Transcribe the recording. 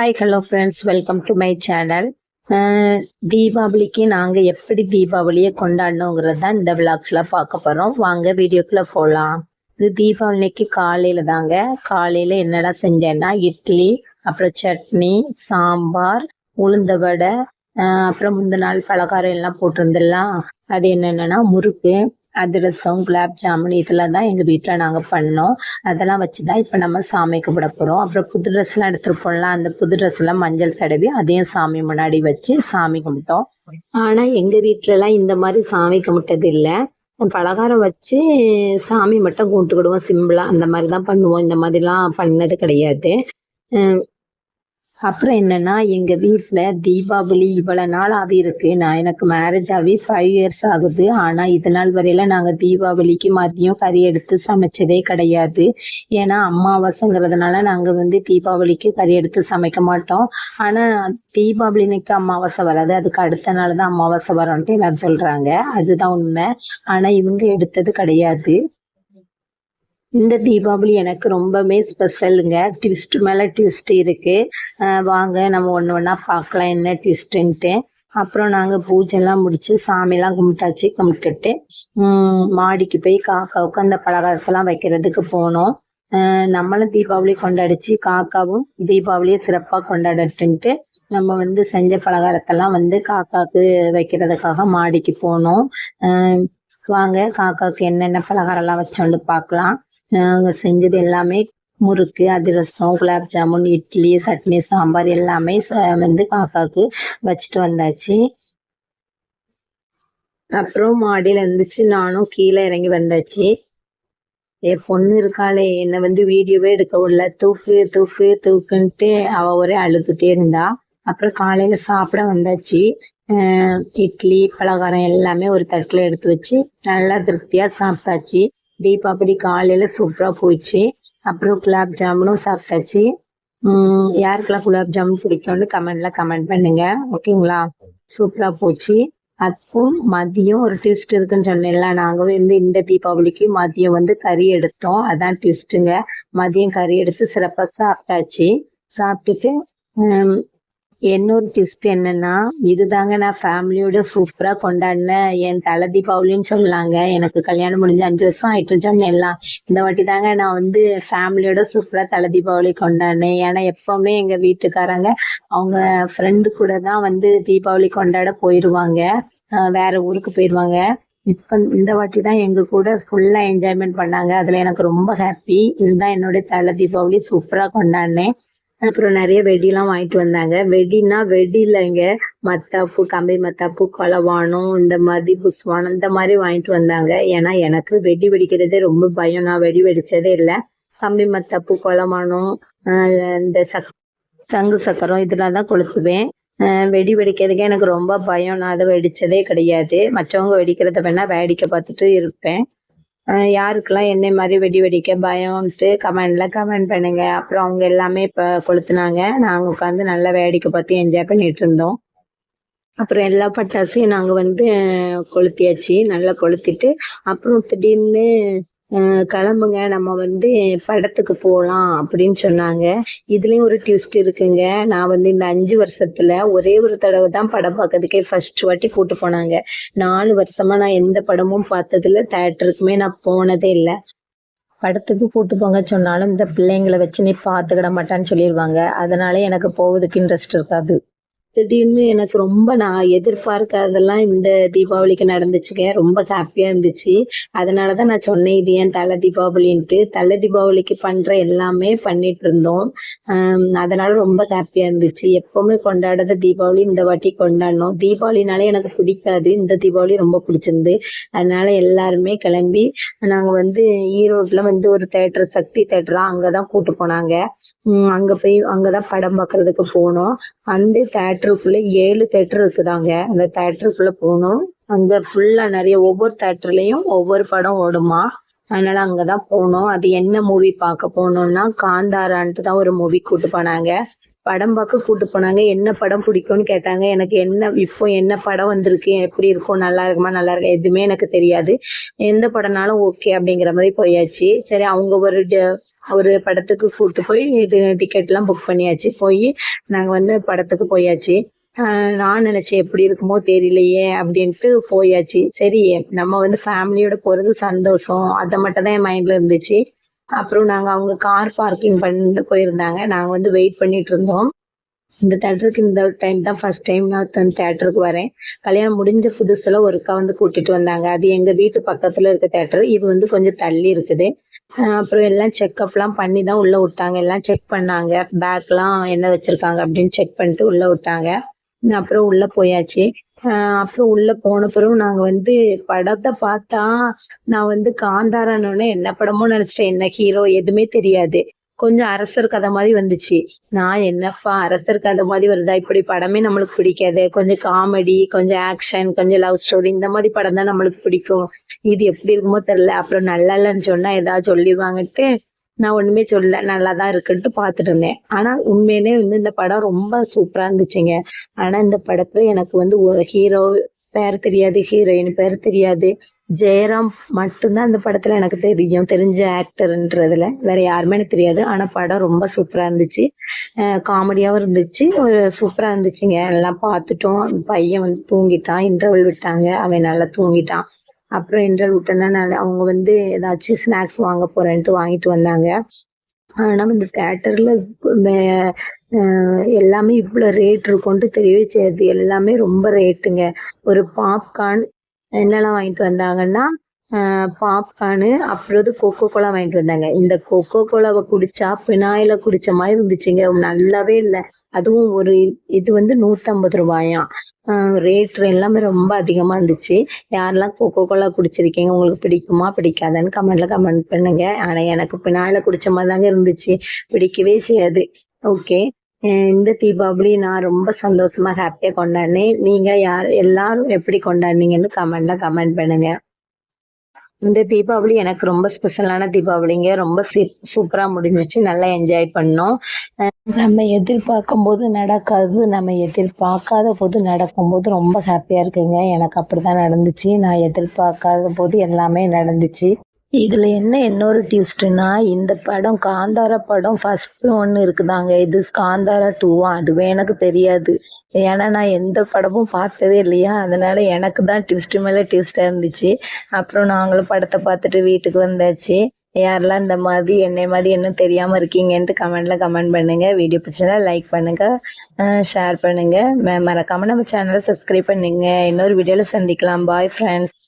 Hi hello friends welcome to my channel தீபாவளிக்கு நாங்கள் எப்படி தீபாவளியை கொண்டாடணுங்கிறது தான் இந்த விளாக்ஸில் பார்க்க போகிறோம் வாங்க வீடியோக்குள்ளே போகலாம் இது தீபாவளிக்கு காலையில் தாங்க. காலையில் என்னடா செஞ்சேன்னா இட்லி அப்புறம் சட்னி சாம்பார் உளுந்த வடை அப்புறம் முந்தின நாள் பலகாரம் எல்லாம் போட்டிருந்துடலாம் அது என்னென்னா முறுக்கு அதிரசம் குலாப் ஜாமுன் இதெல்லாம் தான் எங்கள் வீட்டில் நாங்கள் பண்ணோம். அதெல்லாம் வச்சு தான் இப்போ நம்ம சாமி கும்பிட போகிறோம் அப்புறம் புது ட்ரெஸ்லாம் எடுத்துகிட்டு போடலாம் அந்த புது ட்ரெஸ்லாம் மஞ்சள் தடவி அதையும் சாமி முன்னாடி வச்சு சாமி கும்பிட்டோம். ஆனால் எங்கள் வீட்டிலலாம் இந்த மாதிரி சாமி கும்பிட்டது இல்லை. பலகாரம் வச்சு சாமி மட்டும் கும்பிட்டுக்கிடுவோம் சிம்பிளாக அந்த மாதிரி தான் பண்ணுவோம். இந்த மாதிரிலாம் பண்ணது கிடையாது. அப்புறம் என்னன்னா எங்க வீட்டில் தீபாவளி இவ்வளவு நாள் ஆகி இருக்கு. நான் எனக்கு மேரேஜ் ஆகி ஃபைவ் இயர்ஸ் ஆகுது. ஆனா இது நாள் வரையில நாங்க தீபாவளிக்கு மதியம் கறி எடுத்து சமைச்சதே கிடையாது. ஏன்னா அமாவாசைங்கிறதுனால நாங்க வந்து தீபாவளிக்கு கறி எடுத்து சமைக்க மாட்டோம். ஆனா தீபாவளி அமாவாசை வராது. அதுக்கு அடுத்த நாள் தான் அமாவாசை வரோன்ட்டு எல்லாரும் சொல்றாங்க. அதுதான் உண்மை. ஆனா இவங்க எடுத்தது கிடையாது. இந்த தீபாவளி எனக்கு ரொம்பவே ஸ்பெஷலுங்க ட்விஸ்ட் மேலே ட்விஸ்ட் இருக்குது வாங்க நம்ம ஒன்று ஒன்றா பார்க்கலாம் என்ன ட்விஸ்ட்டுன்ட்டு அப்புறம் நாங்கள் பூஜைலாம் முடித்து சாமிலாம் கும்பிட்டாச்சு கும்பிட்டுட்டு மாடிக்கு போய் காக்காவுக்கு அந்த பலகாரத்தெல்லாம் வைக்கிறதுக்கு போனோம். நம்மளும் தீபாவளி கொண்டாடிச்சு காக்காவும் தீபாவளியை சிறப்பாக கொண்டாடட்டுன்ட்டு நம்ம வந்து செஞ்ச பலகாரத்தெல்லாம் வந்து காக்காவுக்கு வைக்கிறதுக்காக மாடிக்கு போனோம். வாங்க காக்காவுக்கு என்னென்ன பலகாரம்லாம் வச்சோன்னு பார்க்கலாம். நாங்கள் செஞ்சது எல்லாமே முறுக்கு அதிரசம் குலாப் ஜாமுன் இட்லி சட்னி சாம்பார் எல்லாமே ச- வந்து காக்காவுக்கு வச்சுட்டு வந்தாச்சு. அப்புறம் மாடியில் இருந்துச்சு. நானும் கீழே இறங்கி வந்தாச்சு. என் பொண்ணு இருக்காளே. என்னை வந்து வீடியோவே எடுக்க விடல. தூக்கு தூக்கு தூக்குன்ட்டு அவ ஒரே அழுதுகிட்டே இருந்தா. அப்புறம் காலையில சாப்பிட வந்தாச்சு. இட்லி பலகாரம் எல்லாமே ஒரு தட்டில் எடுத்து வச்சு நல்லா திருப்தியா சாப்பிட்டாச்சு. தீபாவளி காலையில் சூப்பராக போச்சு அப்புறம் குலாப் ஜாமுனும் சாப்பிட்டாச்சு. யாருக்கெல்லாம் குலாப் ஜாமுன் பிடிக்கும்னு கமெண்ட்ல கமெண்ட் பண்ணுங்க. ஓகேங்களா சூப்பராக போச்சு. அப்போ மதியம் ஒரு ட்விஸ்ட் இருக்குன்னு சொன்னேன்ல. நாங்கள் வந்து இந்த தீபாவளிக்கு மதியம் வந்து கறி எடுத்தோம். அதான் ட்விஸ்ட்டுங்க மதியம் கறி எடுத்து சிறப்பாக சாப்பிட்டாச்சு. சாப்பிட்டுட்டு இன்னொரு ட்விஸ்ட் என்னன்னா இதுதாங்க நான் ஃபேமிலியோட சூப்பராக கொண்டாடினேன். என் தலை தீபாவளின்னு சொல்லலாங்க எனக்கு கல்யாணம் முடிஞ்சு அஞ்சு வருஷம் ஆயிட்டு சொன்னேன்லாம் இந்த வாட்டி தாங்க நான் வந்து ஃபேமிலியோட சூப்பராக தலை தீபாவளி கொண்டாடினேன். ஏன்னா எப்பவுமே எங்கள் வீட்டுக்காரங்க அவங்க ஃப்ரெண்டு கூட தான் வந்து தீபாவளி கொண்டாட போயிடுவாங்க வேற ஊருக்கு போயிடுவாங்க இப்போ இந்த வாட்டி தான் எங்க கூட ஃபுல்லா என்ஜாய்மெண்ட் பண்ணாங்க. அதுல எனக்கு ரொம்ப ஹாப்பி இதுதான் என்னோட தலை தீபாவளி சூப்பரா கொண்டாடினேன். அப்புறம் நிறைய வெடிலாம் வாங்கிட்டு வந்தாங்க. வெடினா வெடி இல்லைங்க மத்தாப்பு கம்பி மத்தாப்பு கொலவானம் இந்த மாதிரி புஸ்வானம் இந்த மாதிரி வாங்கிட்டு வந்தாங்க. ஏன்னா எனக்கு வெடி வெடிக்கிறதே ரொம்ப பயம். நான் வெடி வெடிச்சதே இல்லை. கம்பி மத்தாப்பு கொலவானம் இந்த சக் சங்கு சக்கரம் இதெல்லாம் தான் கொளுத்துவேன். வெடி வெடிக்கிறதுக்கே எனக்கு ரொம்ப பயம். நான் அதை வெடிச்சதே கிடையாது. மற்றவங்க வெடிக்கிறத வேணா வேடிக்கை பார்த்துட்டு இருப்பேன். யாருக்கெல்லாம் என்னை மாதிரி வெடி வெடிக்க பயம்ட்டு கமெண்ட்ல கமெண்ட் பண்ணுங்க. அப்புறம் அவங்க எல்லாமே இப்போ கொளுத்துனாங்க. நாங்கள் உட்காந்து நல்லா வேடிக்கை பார்த்து என்ஜாய் பண்ணிட்டு இருந்தோம். அப்புறம் எல்லா பட்டாசையும் நாங்கள் வந்து கொளுத்தியாச்சு. நல்லா கொளுத்திட்டு அப்புறம் திடீர்னு கிளம்புங்க. நம்ம வந்து படத்துக்கு போகலாம் அப்படின்னு சொன்னாங்க. இதுலேயும் ஒரு ட்விஸ்ட் இருக்குங்க. நான் வந்து இந்த அஞ்சு வருஷத்துல ஒரே ஒரு தடவை தான் படம் பார்க்கறதுக்கே ஃபர்ஸ்ட் வாட்டி கூட்டு போனாங்க. நாலு வருஷமா நான் எந்த படமும் பார்த்ததில்ல. தேட்டருக்குமே நான் போனதே இல்லை. படத்துக்கு கூட்டு போங்க சொன்னாலும் இந்த பிள்ளைங்களை வச்சு நீ பார்த்துக்கிட மாட்டான்னு சொல்லிடுவாங்க அதனால எனக்கு போவதுக்கு இன்ட்ரெஸ்ட் இருக்காது. திடீர்னு எனக்கு ரொம்ப நான் எதிர்பார்க்காததெல்லாம் இந்த தீபாவளிக்கு நடந்துச்சுங்க. ரொம்ப ஹாப்பியா இருந்துச்சு. அதனால தான் நான் சொன்னேன் இது ஏன் தலை தீபாவளின்ட்டு. தலை தீபாவளிக்கு பண்ற எல்லாமே பண்ணிட்டு இருந்தோம். அதனால ரொம்ப ஹாப்பியா இருந்துச்சு. எப்பவுமே கொண்டாடாத தீபாவளி இந்த வாட்டி கொண்டாடினோம் தீபாவளினாலே எனக்கு பிடிக்காது. இந்த தீபாவளி ரொம்ப பிடிச்சிருந்து. அதனால எல்லாருமே கிளம்பி நாங்க வந்து ஈரோட்ல வந்து ஒரு தேட்டர் சக்தி தேட்டரா அங்கதான் கூட்டு போனாங்க. அங்கே அங்க போய் அங்கதான் படம் பார்க்கறதுக்கு போனோம். அந்த தேட்டருக்குள்ள ஏழு தேட்டர் இருக்குதாங்க. அந்த தேட்டருக்குள்ள போனோம் அங்கே ஃபுல்லாக நிறைய ஒவ்வொரு தேட்டர்லயும் ஒவ்வொரு படம் ஓடுமா. அதனால அங்கதான் போனோம் அது என்ன மூவி பார்க்க போனோம்னா காந்தாரான்ட்டு தான் ஒரு மூவி கூட்டு போனாங்க. படம் பார்க்க கூட்டு போனாங்க. என்ன படம் பிடிக்கும்னு கேட்டாங்க. எனக்கு என்ன இப்போ என்ன படம் வந்திருக்கு எப்படி இருக்கும் நல்லா இருக்குமா நல்லா இருக்கு எதுவுமே எனக்கு தெரியாது. எந்த படம்னாலும் ஓகே அப்படிங்கிற மாதிரி போயாச்சு. சரி அவங்க ஒரு ஒரு படத்துக்கு கூப்பிட்டு போய் இது டிக்கெட்லாம் புக் பண்ணியாச்சு. போய் நாங்கள் வந்து படத்துக்கு போயாச்சு. நான் நினச்சேன் எப்படி இருக்குமோ தெரியலையே அப்படின்ட்டு போயாச்சு. சரி நம்ம வந்து ஃபேமிலியோட போகிறது சந்தோஷம். அதை மட்டும் தான் என் மைண்டில் இருந்துச்சு. அப்புறம் நாங்கள் அவங்க கார் பார்க்கிங் பண்ணிட்டு போயிருந்தாங்க. நாங்கள் வந்து வெயிட் பண்ணிட்டு இருந்தோம். இந்த தேட்டருக்கு இந்த டைம் தான் ஃபர்ஸ்ட் டைம் நான் தேட்டருக்கு வரேன். கல்யாணம் முடிஞ்ச புதுசில் ஒருக்கா வந்து கூட்டிகிட்டு வந்தாங்க. அது எங்கள் வீட்டு பக்கத்தில் இருக்க தேட்டர் இது வந்து கொஞ்சம் தள்ளி இருக்குது. அப்புறம் எல்லாம் செக்கப்லாம் பண்ணி தான் உள்ளே விட்டாங்க. எல்லாம் செக் பண்ணாங்க. பேக்லாம் என்ன வச்சுருக்காங்க அப்படின்னு செக் பண்ணிட்டு உள்ளே விட்டாங்க. அப்புறம் உள்ளே போயாச்சு. அப்புறம் உள்ளே போன பிறகு நாங்கள் வந்து படத்தை பார்த்தா நான் வந்து காந்தாரன்னு என்ன படமோ நினச்சிட்டேன். என்ன ஹீரோ எதுவுமே தெரியாது. கொஞ்சம் அரசர் கதை மாதிரி வந்துச்சு. நான் என்னப்பா அரசர் கதை மாதிரி வருதா? இப்படி படமே நம்மளுக்கு பிடிக்காது. கொஞ்சம் காமெடி கொஞ்சம் ஆக்ஷன் கொஞ்சம் லவ் ஸ்டோரி இந்த மாதிரி படம் தான் நம்மளுக்கு பிடிக்கும். இது எப்படி இருக்குமோ தெரில அப்புறம் நல்லா இல்லைன்னு சொன்னா ஏதாவது சொல்லிடுவாங்கன்ட்டு நான் ஒண்ணுமே சொல்ல நல்லா தான் இருக்குன்ட்டு பார்த்துட்டு இருந்தேன். ஆனா உண்மையிலே வந்து இந்த படம் ரொம்ப சூப்பரா இருந்துச்சுங்க. ஆனா இந்த படத்துல எனக்கு வந்து ஒரு ஹீரோ பேர் தெரியாது ஹீரோயின் பேர் தெரியாது. ஜெயராம் மட்டும்தான் அந்த படத்துல எனக்கு தெரியும். தெரிஞ்ச ஆக்டர்ன்றதுல வேற யாருமே எனக்கு தெரியாது. ஆனா படம் ரொம்ப சூப்பரா இருந்துச்சு. காமெடியாகவும் இருந்துச்சு. ஒரு சூப்பரா இருந்துச்சுங்க. எல்லாம் பார்த்துட்டோம். பையன் வந்து தூங்கிட்டான். இன்டர்வல் விட்டாங்க. அவன் நல்லா தூங்கிட்டான். அப்புறம் இன்டர்வல் விட்டோன்னா நான் அவங்க வந்து ஏதாச்சும் ஸ்நாக்ஸ் வாங்க போறேன்ட்டு வாங்கிட்டு வந்தாங்க. ஆனால் இந்த தேட்டரில் எல்லாமே இவ்வளோ ரேட் இருக்கும்ட்டு தெரியவே செய்யாது. எல்லாமே ரொம்ப ரேட்டுங்க ஒரு பாப்கார்ன் என்னெல்லாம் வாங்கிட்டு வந்தாங்கன்னா பாப்கார்னு அப்புறம் வந்து கொக்கோ கோலா வாங்கிட்டு வந்தாங்க. இந்த கொக்கோ கோலாவை குடிச்சா பினாயில குடிச்ச மாதிரி இருந்துச்சுங்க. நல்லாவே இல்லை. அதுவும் ஒரு இது வந்து நூற்றம்பது ரூபாயாம். ரேட் எல்லாமே ரொம்ப அதிகமாக இருந்துச்சு. யாரெல்லாம் கொக்கோ கோலா குடிச்சிருக்கீங்க உங்களுக்கு பிடிக்குமா பிடிக்காதான்னு கமெண்ட்ல கமெண்ட் பண்ணுங்க. ஆனால் எனக்கு பினாயில குடிச்ச மாதிரி தாங்க இருந்துச்சு. பிடிக்கவே செய்யாது. ஓகே இந்த தீபாவளி நான் ரொம்ப சந்தோஷமா ஹாப்பியாக கொண்டாடினேன். நீங்கள் யார் எல்லாரும் எப்படி கொண்டாடினீங்கன்னு கமெண்ட்ல கமெண்ட் பண்ணுங்க. இந்த தீபாவளி எனக்கு ரொம்ப ஸ்பெஷலான தீபாவளிங்க. ரொம்ப சூப்பரா முடிஞ்சிச்சு. நல்லா என்ஜாய் பண்ணோம். நம்ம எதிர்பார்க்கும் போது நடக்காது நம்ம எதிர்பார்க்காத போது நடக்கும்போது ரொம்ப ஹாப்பியா இருக்குங்க. எனக்கு அப்படிதான் நடந்துச்சு. நான் எதிர்பார்க்காத போது எல்லாமே நடந்துச்சு. இதில் என்ன இன்னொரு டியூஸ்ட்னா இந்த படம் காந்தாரா படம் ஃபர்ஸ்ட் ஒன்று இருக்குதாங்க. இது காந்தாரா டூவா அதுவே எனக்கு தெரியாது. ஏன்னா நான் எந்த படமும் பார்த்ததே இல்லையா? அதனால எனக்கு தான் டியூஸ்ட் மேலே டியூஸ்டாக இருந்துச்சு. அப்புறம் நாங்களும் படத்தை பார்த்துட்டு வீட்டுக்கு வந்தாச்சு. யாரெல்லாம் இந்த மாதிரி என்னை மாதிரி இன்னும் தெரியாமல் இருக்கீங்கன்ட்டு கமெண்ட்டில் கமெண்ட் பண்ணுங்கள் வீடியோ பிடிச்சதா லைக் பண்ணுங்கள் ஷேர் பண்ணுங்கள் மறக்காமல் நம்ம சேனலை சப்ஸ்கிரைப் பண்ணுங்கள் இன்னொரு வீடியோவில் சந்திக்கலாம். Bye friends